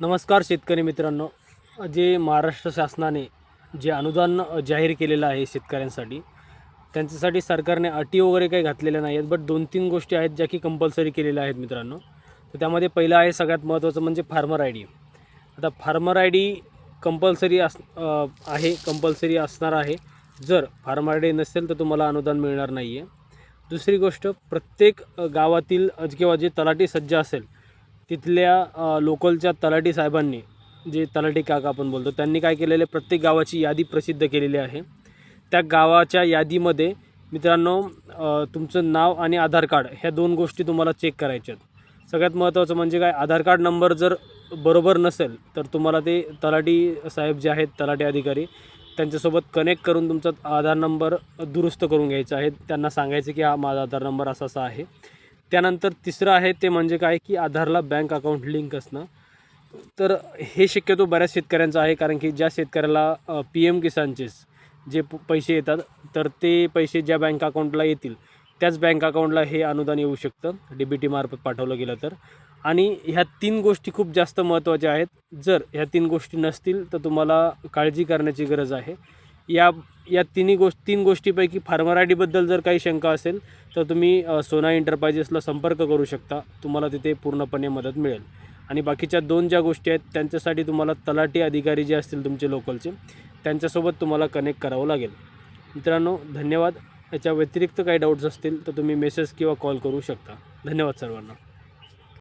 नमस्कार शेतकरी मित्रांनो. जे महाराष्ट्र शासनाने जे अनुदान जाहीर केलेलं आहे शेतकऱ्यांसाठी त्यांच्यासाठी सरकारने अटी वगैरे काही घातलेल्या नाही आहेत बट दोन तीन गोष्टी आहेत ज्या की कंपल्सरी केलेल्या आहेत मित्रांनो. तर त्यामध्ये पहिलं आहे सगळ्यात महत्त्वाचं म्हणजे फार्मर आय डी आता फार्मर आय डी कंपल्सरी अस आहे कंपल्सरी असणार आहे. जर फार्मर आय डी नसेल तर तुम्हाला अनुदान मिळणार नाही आहे दुसरी गोष्ट प्रत्येक गावातील किंवा जे तलाठी सज्ज असेल तिथल्या लोकलच्या तलाठी साहेबांनी जे तलाठी काका आपण बोलतो त्यांनी काय केलेले आहे प्रत्येक गावाची यादी प्रसिद्ध केलेली आहे. त्या गावाच्या यादीमध्ये मित्रांनो तुमचं नाव आणि आधार कार्ड ह्या दोन गोष्टी तुम्हाला चेक करायच्या आहेत. सगळ्यात महत्त्वाचं म्हणजे काय आधार कार्ड नंबर जर बरोबर नसेल तर तुम्हाला ते तलाठी साहेब जे आहेत तलाठी अधिकारी त्यांच्यासोबत कनेक्ट करून तुमचा आधार नंबर दुरुस्त करून घ्यायचा आहे. त्यांना सांगायचं की हा माझा आधार नंबर असा असा आहे. त्यानंतर तिसरं आहे ते म्हणजे काय की आधारला बँक अकाउंट लिंक असणं. तर हे शक्यतो बऱ्याच शेतकऱ्यांचं आहे कारण की ज्या शेतकऱ्याला पी एम किसानचेच जे प- पैसे येतात तर ते पैसे ज्या बँक अकाउंटला येतील त्याच बँक अकाउंटला हे अनुदान येऊ शकतं डी बी टीमार्फत पाठवलं गेलं तर. आणि ह्या तीन गोष्टी खूप जास्त महत्त्वाच्या आहेत. जर ह्या तीन गोष्टी नसतील तर तुम्हाला काळजी करण्याची गरज आहे. या या तिन्ही गोष्ट तीन गोष्टीपैकी फार्मर आय डीबद्दल जर काही शंका असेल तर तुम्ही सोना एंटरप्राइजेसला संपर्क करू शकता. तुम्हाला तिथे पूर्णपणे मदत मिळेल. आणि बाकीच्या दोन ज्या गोष्टी आहेत त्यांच्यासाठी तुम्हाला तलाठी अधिकारी जे असतील तुमचे लोकलचे त्यांच्यासोबत तुम्हाला कनेक्ट करावं लागेल. मित्रांनो धन्यवाद. याच्या व्यतिरिक्त काही डाऊट्स असतील तर तुम्ही मेसेज किंवा कॉल करू शकता. धन्यवाद सर्वांना.